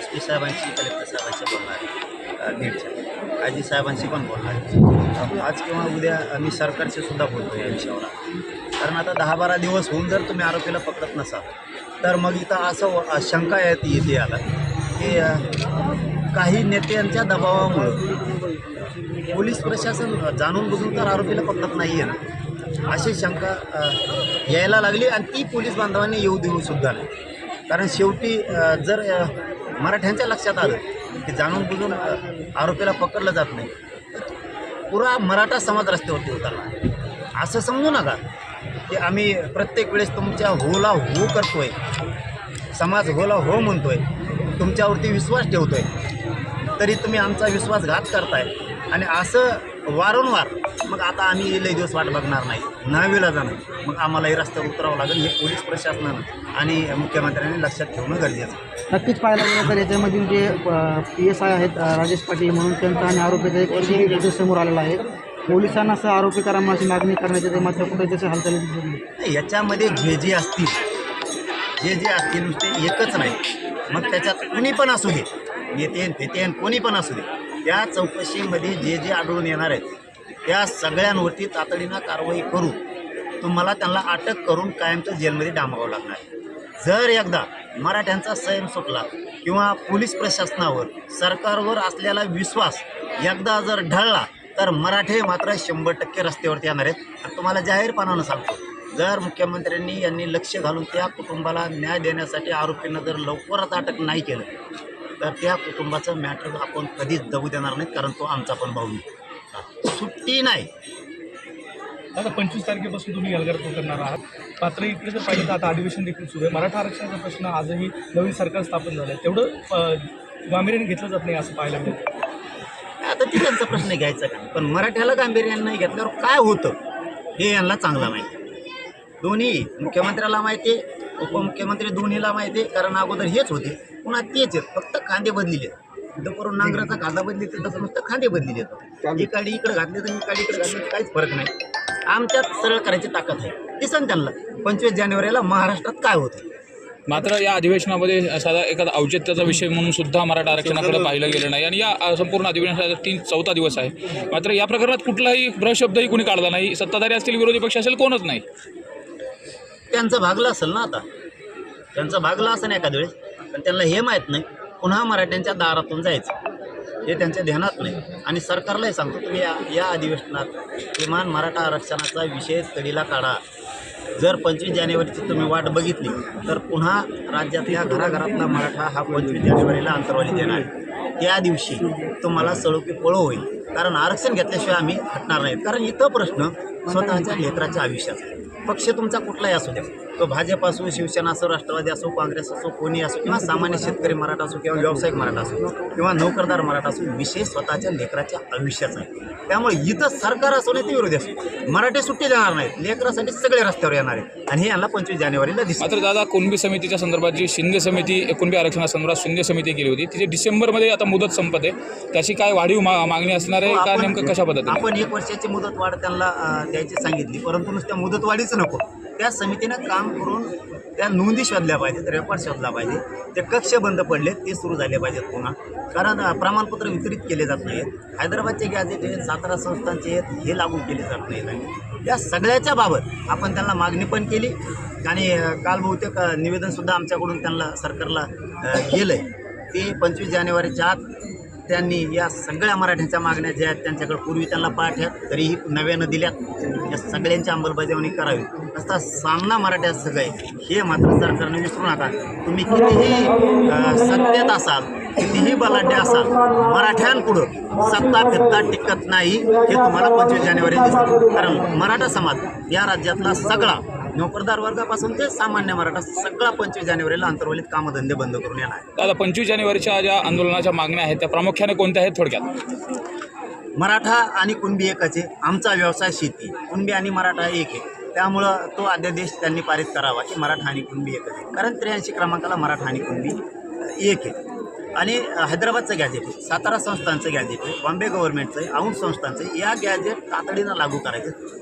S P साहेबांशी collector साहेबांशी बोलणार आहे. अ, बीडच्या. आजी साहेबांशी पण बोलणार आहे. आज किंवा उद्या मी सरकारशी सुद्धा बोलतो या विषयावर. कारण आता दहा बारा दिवस होऊन जर तुम्ही आरोपीला पकडत नसाल तर मग इथं असं शंका येत येते याला की काही नेत्यांच्या दबावामुळं पोलीस प्रशासन जाणून बुजून तर आरोपीला पकडत नाही आहे ना. अशी शंका यायला लागली आणि ती पोलीस बांधवांनी येऊ देऊ सुद्धा नाही. कारण शेवटी जर मराठ्यांच्या लक्षात आलं की जाणून बुजून आरोपीला पकडलं जात नाही. पुरा मराठा समाज रस्त्यावरती उतरला. असं समजू नका की आम्ही प्रत्येक वेळेस तुमच्या होला हो करतोय. समाज होला हो म्हणतोय. तुमच्यावरती विश्वास ठेवतोय. तरी तुम्ही आमचा विश्वासघात करताय. आणि असं वारंवार मग आता आम्ही लई दिवस वाट बघणार नाही. नवीला जाणार. मग आम्हालाही रस्त्यावर उतरावं लागेल हे पोलीस प्रशासनानं आणि मुख्यमंत्र्यांनी लक्षात ठेवणं गरजेचं नक्कीच पाहायला गेलं तर याच्यामधील जे पी एस आय आहेत अ, राजेश पाटील म्हणून त्यांचा आणि आरोपीचा एक व्हिडिओ समोर आलेला आहे. पोलिसांना असं आरोपी करा अशी मागणी करण्याचे ते मात्र कुठे त्याच्या हालचाली दिसत नाही. नाही, याच्यामध्ये जे जे असतील जे जे असतील नुसते एकच नाही. मग त्याच्यात कुणी पण असू दे. नेते नेते कोणी पण असू दे. त्या चौकशीमध्ये जे जे आढळून येणार आहेत त्या सगळ्यांवरती तातडीनं कारवाई करू. तुम्हाला त्यांना अटक करून कायमचं जेलमध्ये डांबावं लागणार. आहे जर एकदा मराठ्यांचा संयम सुटला किंवा पोलीस प्रशासनावर सरकारवर असलेला विश्वास एकदा जर ढळला तर मराठे मात्र शंभर टक्के रस्त्यावरती येणार आहेत. आणि तुम्हाला जाहीरपणानं सांगतो जर मुख्यमंत्र्यांनी यांनी लक्ष घालून त्या कुटुंबाला न्याय देण्यासाठी आरोपींना जर लवकरच अटक नाही केलं तर त्या कुटुंबाचं मॅटर आपण कधीच दबू देणार नाहीत कारण तो आमचा पण भाऊ आहे. सुट्टी नाही. आता पंचवीस तारखेपासून तुम्ही एल्गार करणार आहात. मात्र इकडे जर पाहिलं तर आता अधिवेशन देखील सुरू आहे. मराठा आरक्षणाचा प्रश्न आजही नवीन सरकार स्थापन झालं आहे तेवढं गांभीर्याने घेतलं जात नाही असं पाहायला मिळतं. आता ती त्यांचा प्रश्न घ्यायचा का? पण मराठ्याला गांभीर्यानं नाही घेतल्यावर काय होतं? हे यांना चांगला माहिती दोन्ही मुख्यमंत्र्याला माहिती आहे उपमुख्यमंत्री दोन्हीला माहिती आहे कारण अगोदर हेच होते. पुन्हा तेच आहेत. फक्त खांदे बदलिले करून नांगराचा खांदा बदली तसं नुसतं खांदे बदलिले इकडे इकडे घातले तर इकडे इकडे घातले तर काहीच फरक नाही. आमच्यात सरळ करायची ताकद आहे. दिसन त्यांना पंचवीस जानेवारीला महाराष्ट्रात काय होतं? मात्र या अधिवेशनामध्ये साधा एखादा औचित्याचा विषय म्हणून सुद्धा मराठा आरक्षणाकडे पाहिलं गेलं नाही. आणि या संपूर्ण अधिवेशनाचा तीन चौथा दिवस आहे. मात्र या प्रकरणात कुठलाही भ्रशब्दही कुणी काढला नाही. सत्ताधारी असतील विरोधी पक्ष असेल कोणच नाही. त्यांचं भागलं असेल ना आता? त्यांचं भागलं असेल एखाद्या वेळेस पण त्यांना हे माहीत नाही. पुन्हा मराठ्यांच्या दारातून जायचं. हे त्यांच्या ध्यानात नाही. आणि सरकारलाही सांगतो तुम्ही या या अधिवेशनात किमान मराठा आरक्षणाचा विषय तडीला काढा. जर पंचवीस जानेवारीची तुम्ही वाट बघितली तर पुन्हा राज्यातल्या घराघरातला मराठा हा पंचवीस जानेवारीला अंतरवाली देणार आहे. त्या दिवशी तुम्हाला सळोकी पळो होईल. कारण आरक्षण घेतल्याशिवाय आम्ही हटणार नाहीत. कारण इथं प्रश्न स्वतःच्या लेकराच्या आयुष्याचा पक्ष तुमचा कुठलाही असू द्या. तो भाजप असो शिवसेना असो राष्ट्रवादी असो काँग्रेस असो कोणी असो किंवा सामान्य शेतकरी मराठा असो किंवा व्यावसायिक मराठा असो किंवा नोकरदार मराठा असो विषय स्वतःच्या लेकराच्या आयुष्याचा आहे. त्यामुळे इथं सरकार असो नाही ते विरोधी असो. मराठी सुट्टी देणार नाहीत. लेकरासाठी सगळे रस्त्यावर येणार आहेत. आणि हे यांना पंचवीस जानेवारीला दिसतं. मात्र दादा कुणबी समितीच्या संदर्भात जी शिंदे समिती कुणबी आरक्षणासंदर्भात शिंदे समिती केली होती तिची डिसेंबरमध्ये आता मुदत संपत आहे त्याची काय वाढीव मागणी असणार आहे का आपण- नेमकं कशा पद्धतीने? आपण एक वर्षाची मुदत वाढ त्यांना द्यायची सांगितली परंतु नुसत्या मुदत वाढीच नको. त्या समितीनं काम करून त्या नोंदी शोधल्या पाहिजेत रेकॉर्ड शोधला पाहिजे. ते कक्ष बंद पडले ते सुरू झाले पाहिजेत पुन्हा. कारण प्रमाणपत्र वितरित केले जात नाहीत. हैदराबादचे गॅजेट आहेत सातारा संस्थांचे आहेत हे लागू केले जात नाहीत. आणि त्या सगळ्याच्या बाबत आपण त्यांना मागणी पण केली. आणि काल बहुतेक निवेदनसुद्धा आमच्याकडून त्यांना सरकारला गेलं आहे ते पंचवीस जानेवारीच्या आत त्यांनी या सगळ्या मराठ्यांच्या मागण्या ज्या आहेत त्यांच्याकडे पूर्वी त्यांना पाठ्या तरीही नव्यानं दिल्यात. या सगळ्यांची अंमलबजावणी करावी. असा सामना मराठ्यात सगळे. हे मात्र सरकारने विसरू नका. तुम्ही कितीही सत्तेत असाल कितीही बलाढ्य असाल मराठ्यांपुढं सत्ता फिरता टिकत नाही हे तुम्हाला पंचवीस जानेवारी दिसतं. कारण मराठा समाज या राज्यातला सगळा नोकरदार वर्गापासून ते सामान्य मराठा सगळा पंचवीस जानेवारीला अंतर्वलित कामधंदे बंद करून येणार आहे. दादा पंचवीस जानेवारीच्या ज्या आंदोलनाच्या मागण्या आहेत त्या प्रामुख्याने कोणत्या आहेत थोडक्यात? मराठा आणि कुणबी एकाचे आमचा व्यवसाय शेती. कुणबी आणि मराठा एक आहे. त्यामुळं तो अध्यादेश त्यांनी पारित करावा की मराठा आणि कुणबी एकच आहे. कारण त्र्याऐंशी क्रमांकाला मराठा आणि कुणबी एक आहे. आणि हैदराबादचं गॅजेट आहे सातारा संस्थांचं गॅजेट आहे बॉम्बे गव्हर्नमेंटचं आहे औंध संस्थांचं या गॅजेट तातडीनं लागू करायचं.